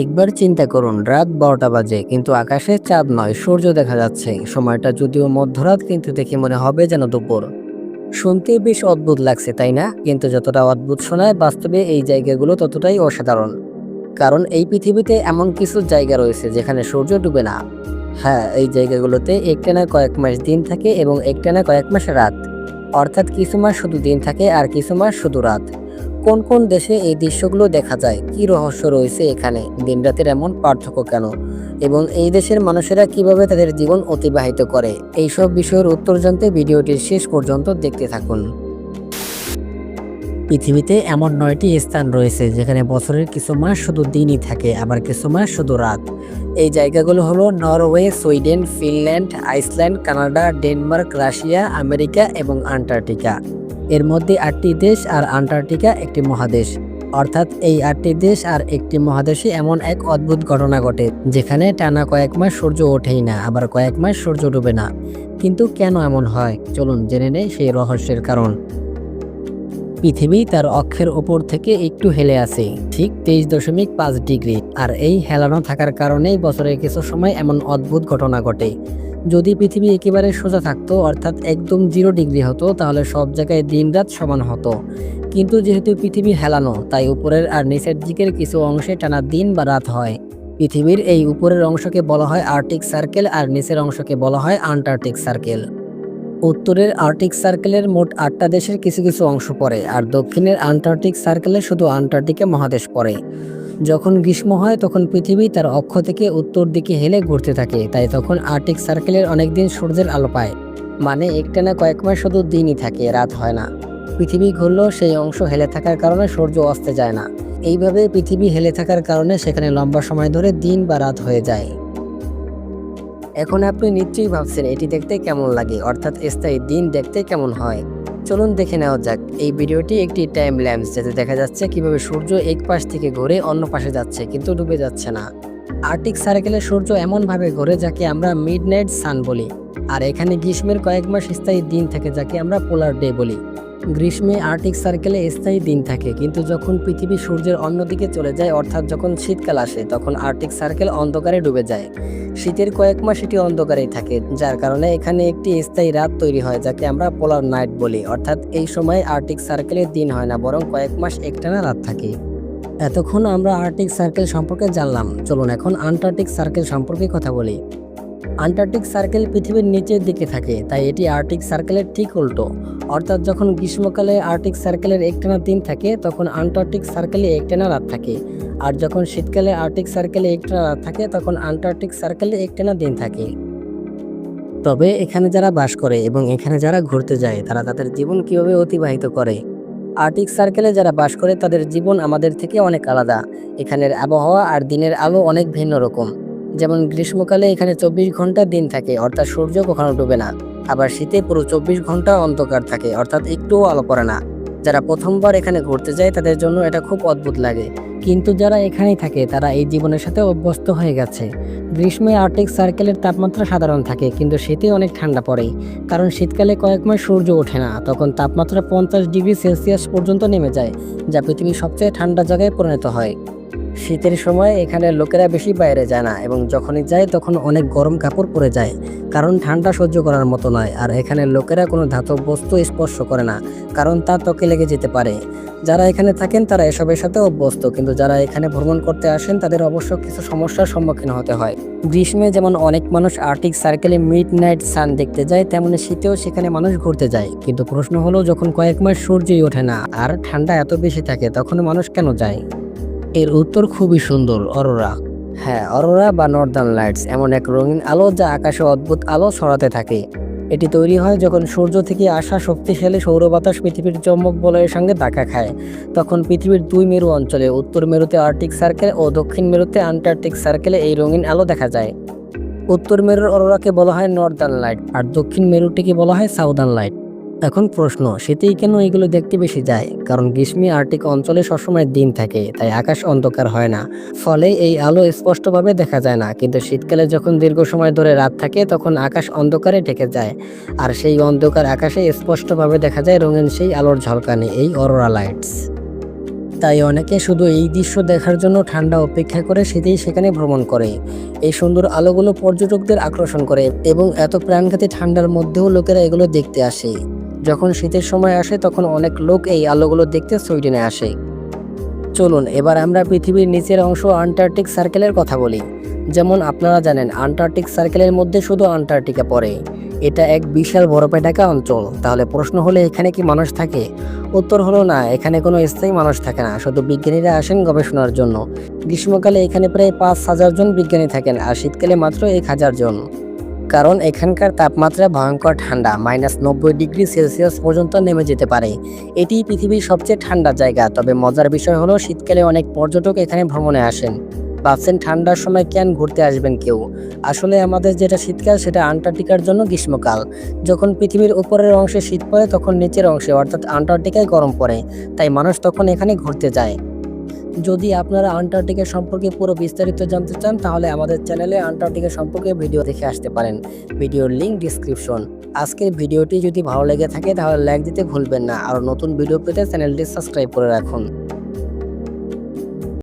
একবার চিন্তা করুন, রাত বারোটা বাজে, কিন্তু আকাশে চাঁদ নয়, সূর্য দেখা যাচ্ছে। সময়টা যদিও মধ্যরাত, কিন্তু দেখে মনে হবে যেন দুপুর। শুনতে বেশ অদ্ভুত লাগছে, তাই না? কিন্তু যতটা অদ্ভুত শোনায়, বাস্তবে এই জায়গাগুলো ততটাই অসাধারণ। কারণ এই পৃথিবীতে এমন কিছু জায়গা রয়েছে, যেখানে সূর্য ডুবে না। হ্যাঁ এই জায়গাগুলোতে একটানা কয়েক মাস দিন থাকে এবং একটানা কয়েক মাস রাত। অর্থাৎ কিছু মাস শুধু দিন থাকে আর কিছু মাস শুধু রাত। কোন কোন দেশে এই দৃশ্যগুলো দেখা যায়? কি রহস্য রয়েছে এখানে? দিনরাতের এমন পার্থক্য কেন? এবং এই দেশের মানুষেরা কীভাবে তাদের জীবন অতিবাহিত করে? এইসব বিষয়ের উত্তর জানতে ভিডিওটির শেষ পর্যন্ত দেখতে থাকুন। পৃথিবীতে এমন নয়টি স্থান রয়েছে যেখানে বছরের কিছু মাস শুধু দিনই থাকে, আবার কিছু মাস শুধু রাত। এই জায়গাগুলো হলো Norway, Sweden, Finland, Iceland, Canada, Denmark, Russia, America এবং আন্টার্কটিকা। এর মধ্যে আটটি দেশ আর আন্টার্কটিকা একটি মহাদেশ। অর্থাৎ এই আটটি দেশ আর একটি মহাদেশে এমন এক অদ্ভুত ঘটনা ঘটে, যেখানে টানা কয়েক মাস সূর্য ওঠেই না, আবার কয়েক মাস সূর্য ডুবে না। কিন্তু কেন এমন হয়? চলুন জেনে নেই সেই রহস্যের কারণ। পৃথিবী তার অক্ষের ওপর থেকে একটু হেলে আছে, ঠিক তেইশ দশমিক পাঁচ ডিগ্রি। আর এই হেলানো থাকার কারণেই বছরের কিছু সময় এমন অদ্ভুত ঘটনা ঘটে যদি পৃথিবী একেবারে সোজা থাকতো, অর্থাৎ একদম জিরো ডিগ্রি হতো, তাহলে সব জায়গায় দিন রাত সমান হতো। কিন্তু যেহেতু পৃথিবী হেলানো, তাই উপরের আর নিচের দিকের কিছু অংশে টানা দিন বা রাত হয়। পৃথিবীর এই উপরের অংশকে বলা হয় আর্টিক সার্কেল, আর নিচের অংশকে বলা হয় আন্টার্কটিক সার্কেল। উত্তরের আর্টিক সার্কেলের মোট আটটা দেশের কিছু কিছু অংশ পড়ে, আর দক্ষিণের আন্টার্কটিক সার্কেলে শুধু আন্টার্কটিকা মহাদেশ পড়ে। যখন গ্রীষ্ম হয়, তখন পৃথিবী তার অক্ষ থেকে উত্তর দিকে হেলে ঘুরতে থাকে। তাই তখন আর্টিক সার্কেলের অনেক দিন সূর্যের আলো পায়। মানে একটানা কয়েক মাস শুধু দিনই থাকে, রাত হয় না। পৃথিবী ঘুরলেও সেই অংশ হেলে থাকার কারণে সূর্য অস্তে যায় না। এইভাবে পৃথিবী হেলে থাকার কারণে সেখানে লম্বা সময় ধরে দিন বা রাত হয়ে যায়। এখন আপনি নিশ্চয়ই ভাবছেন, এটি দেখতে কেমন লাগে? অর্থাৎ স্থায়ী দিন দেখতে কেমন হয়? চলুন দেখে নেওয়া যাক। এই ভিডিওটি একটি টাইম ল্যাম্পস যাতে দেখা যাচ্ছে কীভাবে সূর্য এক পাশ থেকে ঘুরে অন্য পাশে যাচ্ছে, কিন্তু ডুবে যাচ্ছে না। আর্টিক সার্কেলে সূর্য এমনভাবে ঘোরে যাকে আমরা মিড নাইট সান বলি, আর এখানে গ্রীষ্মের কয়েক মাস স্থায়ী দিন থাকে যাকে আমরা পোলার ডে বলি। গ্রীষ্মে আর্টিক সার্কেলে স্থায়ী দিন থাকে, কিন্তু যখন পৃথিবী সূর্যের অন্যদিকে চলে যায়, অর্থাৎ যখন শীতকাল আসে, তখন আর্টিক সার্কেল অন্ধকারে ডুবে যায়। শীতের কয়েক মাস এটি অন্ধকারেই থাকে, যার কারণে এখানে একটি স্থায়ী রাত তৈরি হয়, যাকে আমরা পোলার নাইট বলি। অর্থাৎ এই সময় আর্টিক সার্কেলের দিন হয় না, বরং কয়েক মাস একটানা রাত থাকে। এতক্ষণ আমরা আর্টিক সার্কেল সম্পর্কে জানলাম। চলুন এখন আন্টার্কটিক সার্কেল সম্পর্কে কথা বলি। আন্টার্কটিক সার্কেল পৃথিবীর নিচের দিকে থাকে, তাই এটি আর্কটিক সার্কেলের ঠিক উল্টো। অর্থাৎ যখন গ্রীষ্মকালে আর্কটিক সার্কেলের একটানা দিন থাকে, তখন আন্টার্কটিক সার্কেলে একটানা রাত থাকে। আর যখন শীতকালে আর্কটিক সার্কেলে একটানা রাত থাকে, তখন আন্টার্কটিক সার্কেলে একটানা দিন থাকে। তবে এখানে যারা বাস করে এবং এখানে যারা ঘুরতে যায়, তারা তাদের জীবন কীভাবে অতিবাহিত করে? আর্কটিক সার্কেলে যারা বাস করে, তাদের জীবন আমাদের থেকে অনেক আলাদা। এখানের আবহাওয়া আর দিনের আলো অনেক ভিন্ন রকম। যেমন গ্রীষ্মকালে এখানে চব্বিশ ঘণ্টা দিন থাকে, অর্থাৎ সূর্য কখনো ডুবে না। আবার শীতে পুরো চব্বিশ ঘণ্টা অন্ধকার থাকে, অর্থাৎ একটুও আলো পড়ে না। যারা প্রথমবার এখানে ঘুরতে যায়, তাদের জন্য এটা খুব অদ্ভুত লাগে। কিন্তু যারা এখানেই থাকে, তারা এই জীবনের সাথে অভ্যস্ত হয়ে গেছে। গ্রীষ্মে আর্কটিক সার্কেলের তাপমাত্রা সাধারণ থাকে, কিন্তু শীতে অনেক ঠান্ডা পড়ে। কারণ শীতকালে কয়েক মাস সূর্য ওঠে না, তখন তাপমাত্রা পঞ্চাশ ডিগ্রি সেলসিয়াস পর্যন্ত নেমে যায়, যা পৃথিবীর সবচেয়ে ঠান্ডা জায়গায় পরিণত হয়। শীতের সময় এখানে লোকেরা বেশি বাইরে যায় না এবং যখনই যায় তখন অনেক গরম কাপড় পরে যায়। কারণ ঠান্ডা সহ্য করার মতো নয় আর এখানে লোকেরা কোনো ধাতব বস্তু স্পর্শ করে না, কারণ তা ত্বকে লেগে যেতে পারে। যারা এখানে থাকেন তারা এসবের সাথে অভ্যস্ত, কিন্তু যারা এখানে ভ্রমণ করতে আসেন তাদের অবশ্য কিছু সমস্যার সম্মুখীন হতে হয়। গ্রীষ্মে যেমন অনেক মানুষ আর্টিক সার্কেলে মিড নাইট সান দেখতে যায়, তেমনি শীতেও সেখানে মানুষ ঘুরতে যায়। কিন্তু প্রশ্ন হলো, যখন কয়েক মাস সূর্যই ওঠে না আর ঠান্ডা এত বেশি থাকে, তখন মানুষ কেন যায়? এর উত্তর খুবই সুন্দর, অরোরা। হ্যাঁ অরোরা বা নর্দার্ন লাইটস এমন এক রঙিন আলো যা আকাশে অদ্ভুত আলো ছড়াতে থাকে। এটি তৈরি হয় যখন সূর্য থেকে আসা শক্তিশালী সৌর বাতাস পৃথিবীর চৌম্বক বলয়ের সঙ্গে ধাক্কা খায়। তখন পৃথিবীর দুই মেরু অঞ্চলে, উত্তর মেরুতে আর্কটিক সার্কেল ও দক্ষিণ মেরুতে আন্টার্কটিক সার্কেলে এই রঙিন আলো দেখা যায়। উত্তর মেরুর অরোরাকে বলা হয় নর্দার্ন লাইট আর দক্ষিণ মেরুটিকে বলা হয় সাউদার্ন লাইট এখন প্রশ্ন, শীতেই কেন এগুলো দেখতে বেশি যায়? কারণ গ্রীষ্মে আর্টিক অঞ্চলে সবসময় দিন থাকে, তাই আকাশ অন্ধকার হয় না। ফলে এই আলো স্পষ্টভাবে দেখা যায় না, কিন্তু শীতকালে যখন দীর্ঘ সময় ধরে রাত থাকে, তখন আকাশ অন্ধকারে ঢেকে যায়। আর সেই অন্ধকার আকাশে স্পষ্টভাবে দেখা যায় রঙিন সেই আলোর ঝলকানি, এই অরোরা লাইটস। তাই অনেকে শুধু এই দৃশ্য দেখার জন্য ঠান্ডা অপেক্ষা করে শীতেই সেখানে ভ্রমণ করে। এই সুন্দর আলোগুলো পর্যটকদের আকর্ষণ করে, এবং এত প্রাণঘাতী ঠান্ডার মধ্যেও লোকেরা এগুলো দেখতে আসে। যখন শীতের সময় আসে, তখন অনেক লোক এই আলোগুলো দেখতে সুইডেনে আসে। চলুন, এবার আমরা পৃথিবীর নিচের অংশ আন্টার্কটিক সার্কেলের কথা বলি। যেমন আপনারা জানেন, আন্টার্কটিক সার্কেলের মধ্যে শুধু আন্টার্কটিকা পড়ে। এটা এক বিশাল বরফে ঢাকা অঞ্চল। তাহলে প্রশ্ন হলে, এখানে কি মানুষ থাকে? উত্তর হলো না, এখানে কোনো স্থায়ী মানুষ থাকে না। শুধু বিজ্ঞানীরা আসেন গবেষণার জন্য। গ্রীষ্মকালে এখানে প্রায় পাঁচ হাজার জন বিজ্ঞানী থাকেন, আর শীতকালে মাত্র এক হাজার জন। কারণ এখানকার তাপমাত্রা ভয়ঙ্কর ঠান্ডা, মাইনাস নব্বই ডিগ্রি সেলসিয়াস পর্যন্ত নেমে যেতে পারে। এটি পৃথিবীর সবচেয়ে ঠান্ডা জায়গা, তবে মজার বিষয় হলো শীতকালে অনেক পর্যটক এখানে ভ্রমণে আসেন। ভাবছেন ঠান্ডার সময় কেন ঘুরতে আসবেন কেউ? আসলে আমাদের যেটা শীতকাল, সেটা আন্টার্কটিকার জন্য গ্রীষ্মকাল। যখন পৃথিবীর উপরের অংশে শীত পড়ে, তখন নিচের অংশে, অর্থাৎ আন্টার্কটিকায় গরম পড়ে। তাই মানুষ তখন এখানে ঘুরতে যায়। যদি আপনারা আন্টার্কটিকা সম্পর্কে পুরো বিস্তারিত জানতে চান, তাহলে আমাদের চ্যানেলে আন্টার্কটিকা সম্পর্কে ভিডিও দেখে আসতে পারেন। ভিডিওর লিঙ্ক ডিসক্রিপশন। আজকের ভিডিওটি যদি ভালো লেগে থাকে, তাহলে লাইক দিতে ভুলবেন না। আর নতুন ভিডিও পেতে চ্যানেলটি সাবস্ক্রাইব করে রাখুন।